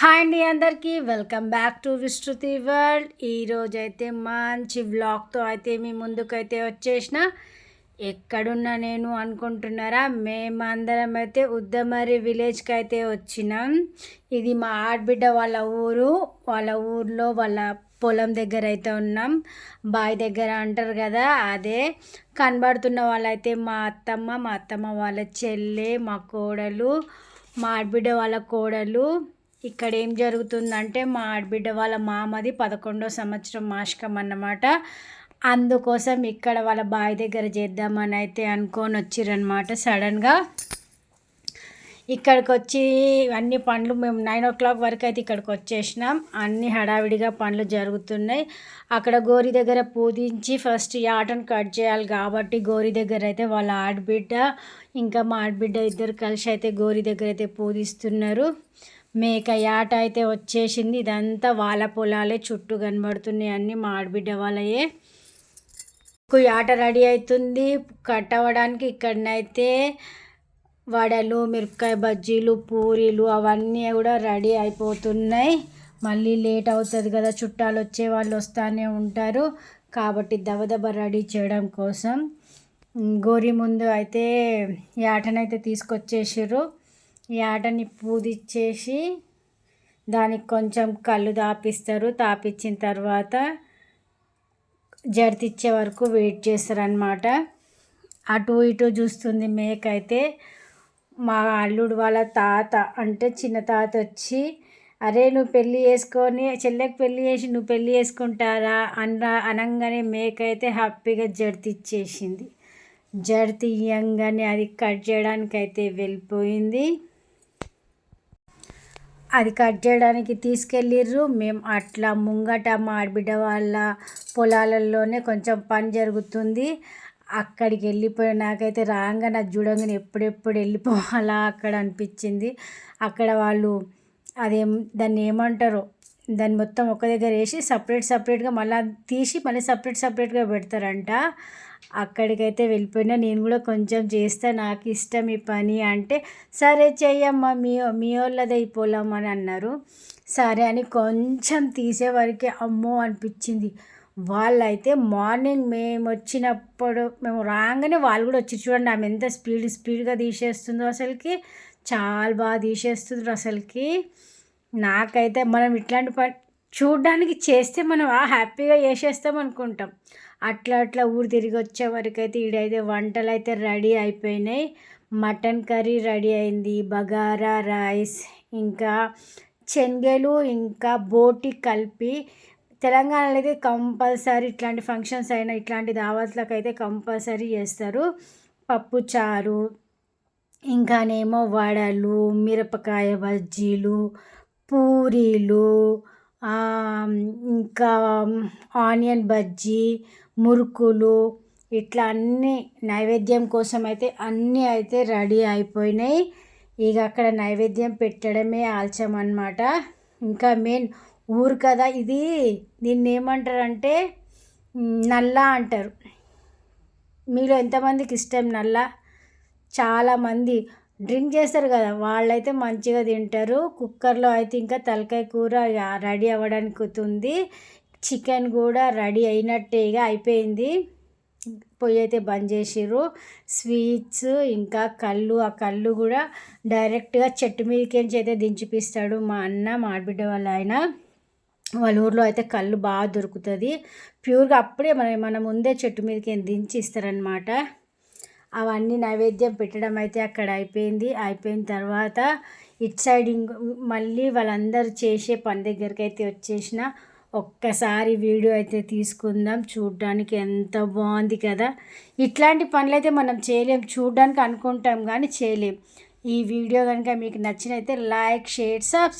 Hi అండి అందరికీ. Welcome back to Vistruthi world. ఈరోజు అయితే మంచి వ్లాగ్తో అయితే మీ ముందుకైతే వచ్చేసిన. ఎక్కడున్నా నేను అనుకుంటున్నారా? మేమందరం అయితే ఉద్దమరి విలేజ్కి అయితే వచ్చినాం. ఇది మా ఆడబిడ్డ వాళ్ళ ఊరు. వాళ్ళ ఊర్లో వాళ్ళ పొలం దగ్గర అయితే ఉన్నాం. బావి దగ్గర అంటారు కదా అదే. కనబడుతున్న వాళ్ళైతే మా అత్తమ్మ మా అత్తమ్మ వాళ్ళ చెల్లె మా కోడలు మా ఆడబిడ్డ వాళ్ళ కోడలు. ఇక్కడ ఏం జరుగుతుందంటే మా ఆడబిడ్డ వాళ్ళ మామది పదకొండో సంవత్సరం మాషకం అన్నమాట. అందుకోసం ఇక్కడ వాళ్ళ బావి దగ్గర చేద్దామని అయితే అనుకొని వచ్చిరనమాట సడన్గా. ఇక్కడికి వచ్చి అన్ని పనులు మేము నైన్ ఓ క్లాక్ వరకు అయితే ఇక్కడికి వచ్చేసినాం. అన్ని హడావిడిగా పనులు జరుగుతున్నాయి. అక్కడ గోరి దగ్గర పూజించి ఫస్ట్ ఆటను కట్ చేయాలి కాబట్టి గోరి దగ్గర అయితే వాళ్ళ ఆడబిడ్డ ఇంకా మా ఆడబిడ్డ ఇద్దరు కలిసి అయితే గోరి దగ్గర అయితే పూజిస్తున్నారు. మేక యాట అయితే వచ్చేసింది. ఇదంతా వాళ్ళ పొలాలే చుట్టూ కనబడుతున్నాయి అన్నీ మా ఆడబిడ్డ వాళ్ళయే యాట రెడీ అవుతుంది. కట్ అవ్వడానికి ఇక్కడనైతే వడలు మిరపకాయ బజ్జీలు పూరీలు అవన్నీ కూడా రెడీ అయిపోతున్నాయి. మళ్ళీ లేట్ అవుతుంది కదా చుట్టాలు వచ్చే వాళ్ళు వస్తూనే ఉంటారు. కాబట్టి దబదబ రెడీ చేయడం కోసం. గోరి ముందు అయితే యాటనైతే తీసుకొచ్చేసారు ఈ ఆటని పూదిచ్చేసి దానికి కొంచెం కళ్ళు తాపిస్తారు. తాపించిన తర్వాత జడితిచ్చే వరకు వెయిట్ చేస్తారనమాట అటు ఇటు చూస్తుంది మేక అయితే మా అల్లుడు వాళ్ళ తాత అంటే చిన్న తాత వచ్చి అరే నువ్వు పెళ్ళి చేసుకొని చెల్లెకి పెళ్ళి చేసి నువ్వు పెళ్ళి చేసుకుంటారా? అన్న అనగానే మేక అయితే హ్యాపీగా జడితిచ్చేసింది జడితియ్యంగానే అది కట్ చేయడానికైతే వెళ్ళిపోయింది. అది కట్ చేయడానికి తీసుకెళ్ళిర్రు. మేము అట్లా ముంగట మా ఆడబిడ్డ వాళ్ళ పొలాలలోనే కొంచెం పని జరుగుతుంది. అక్కడికి వెళ్ళిపోయి నాకైతే రాగానే చూడంగానే ఎప్పుడెప్పుడు వెళ్ళిపోవాలా అక్కడ అనిపించింది. అక్కడ వాళ్ళు అదేం దాన్ని ఏమంటారో దాన్ని మొత్తం ఒక దగ్గర వేసి సపరేట్ సపరేట్గా మళ్ళీ తీసి మళ్ళీ సపరేట్ సపరేట్గా పెడతారంట. అక్కడికైతే వెళ్ళిపోయినా నేను కూడా కొంచెం చేస్తా నాకు ఇష్టం ఈ పని అంటే సరే చెయ్యమ్మా మీ మీ వాళ్ళదే ఈ పొలం అని అన్నారు. సరే అని కొంచెం తీసేవరకే అమ్మో అనిపించింది. వాళ్ళైతే మార్నింగ్ మేము వచ్చినప్పుడు మేము రాగానే వాళ్ళు కూడా వచ్చి చూడండి ఆమె ఎంత స్పీడ్ స్పీడ్గా తీసేస్తుందో అసలుకి. చాలా బాగా తీసేస్తుండ్రు అసలుకి. నాకైతే మనం ఇట్లాంటి ప చూడడానికి చేస్తే మనం హ్యాపీగా చేసేస్తాం అనుకుంటాం. అట్లా అట్లా ఊరు తిరిగి వచ్చే వరకు అయితే ఈడైతే వంటలు అయితే రెడీ అయిపోయినాయి. మటన్ కర్రీ రెడీ అయింది బగారా రైస్ ఇంకా శనగలు ఇంకా బోటి కలిపి తెలంగాణలో అయితే కంపల్సరీ ఇట్లాంటి ఫంక్షన్స్ అయినా ఇట్లాంటి దావత్లకు అయితే కంపల్సరీ చేస్తారు. పప్పు చారు ఇంకానేమో వడలు మిరపకాయ బజ్జీలు పూరీలు ఇంకా ఆనియన్ బజ్జీ మురుకులు ఇట్లా అన్నీ నైవేద్యం కోసం అయితే అన్నీ అయితే రెడీ అయిపోయినాయి. ఇక అక్కడ నైవేద్యం పెట్టడమే ఆల్చం అనమాట ఇంకా మెయిన్ ఊరు కదా ఇది. దీన్ని ఏమంటారంటే నల్లా అంటారు. మీలో ఎంతమందికి ఇష్టం నల్ల? చాలామంది డ్రింక్ చేస్తారు కదా వాళ్ళైతే మంచిగా తింటారు. కుక్కర్లో అయితే ఇంకా తలకాయ కూర రెడీ అవ్వడానికి ఉంది. చికెన్ కూడా రెడీ అయినట్టేగా అయిపోయింది. పొయ్యి అయితే బంద్ చేసిర్రు. స్వీట్స్ ఇంకా కళ్ళు ఆ కళ్ళు కూడా డైరెక్ట్గా చెట్టు మీదకించి అయితే దించిపిస్తాడు మా అన్న మా ఆడబిడ్డ వాళ్ళ ఆయన. వాళ్ళ ఊర్లో అయితే కళ్ళు బాగా దొరుకుతుంది. ప్యూర్గా అప్పుడే మన మన ముందే చెట్టు మీదకి దించి ఇస్తారనమాట అవన్నీ నైవేద్యం పెట్టడం అయితే అక్కడ అయిపోయింది. అయిపోయిన తర్వాత ఇట్ సైడ్ ఇంకో మళ్ళీ వాళ్ళందరూ చేసే పని దగ్గరికి అయితే వచ్చేసిన. ఒక్కసారి వీడియో అయితే తీసుకుందాం. చూడడానికి ఎంత బాగుంది కదా. ఇట్లాంటి పనులైతే మనం చేయలేం. చూడడానికి అనుకుంటాం కానీ చేయలేం. ఈ వీడియో కనుక మీకు నచ్చినైతే లైక్ షేర్ సబ్స్క్రైబ్